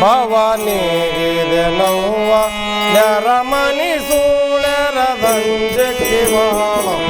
ಭವಾನಿಗಿದೆ ನವ್ವ. ನರಮಣಿ ಸೂಳರ ದಂಜಕ್ಕೆ ಬಾಳ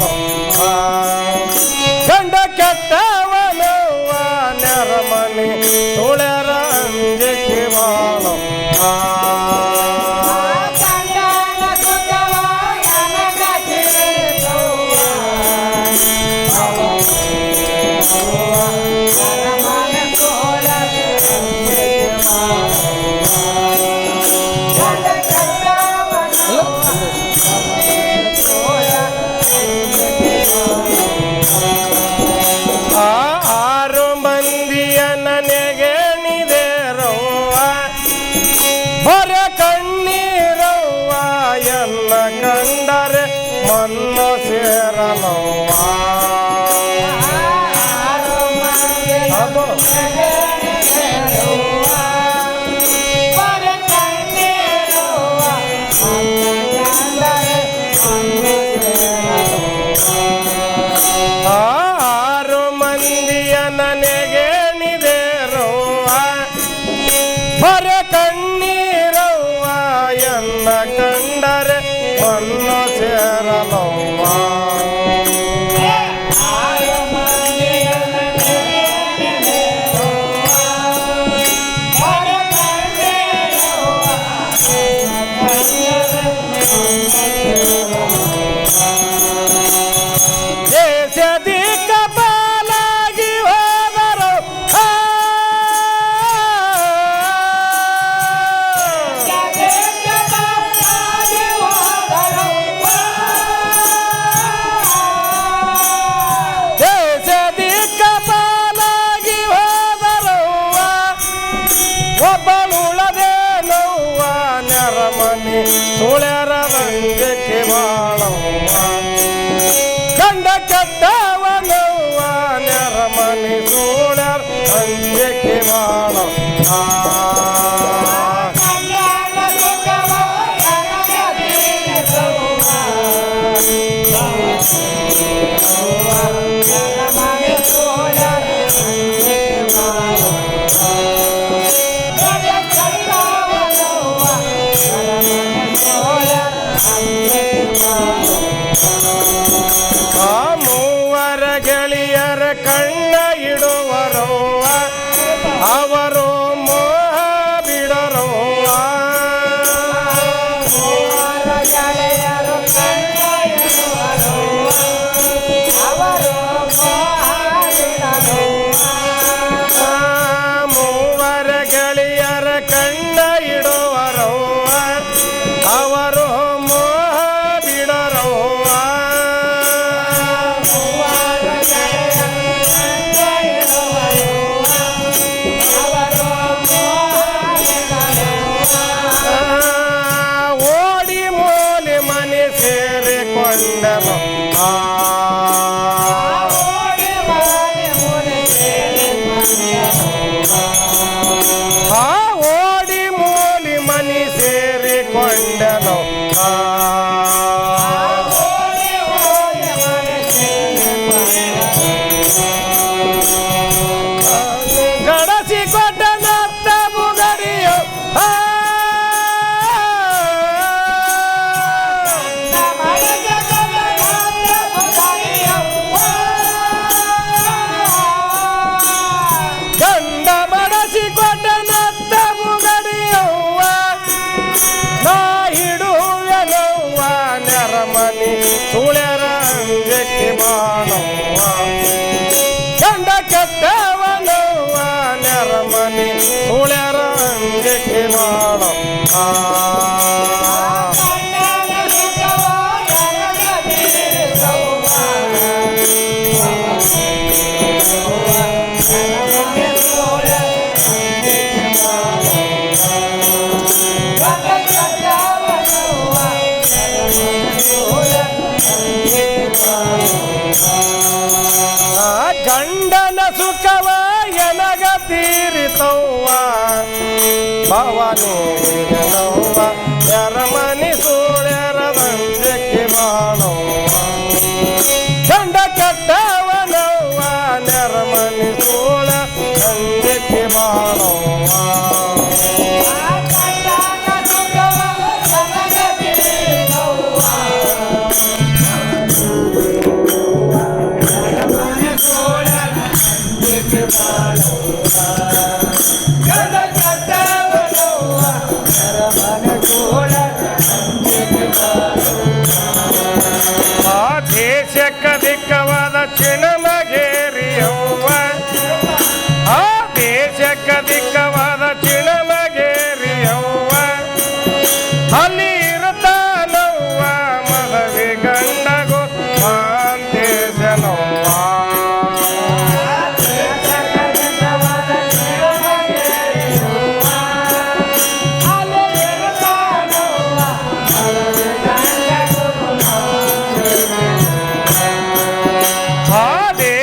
uh, ಮನ್ನು ಸೇರಲವ್ವ Saralo. ಕೆಟ್ಟವನವ್ವ ನೆರಮನೆ ಸೋಳರ್ ಅಂಜಕ್ಕೆ ಬಾಳ ಕಳ್ಳ ಇಡುವರೋ ಅವರು Namah ಭವನಿ ನವ್ವ ಎರಮನಿ cadena. হরে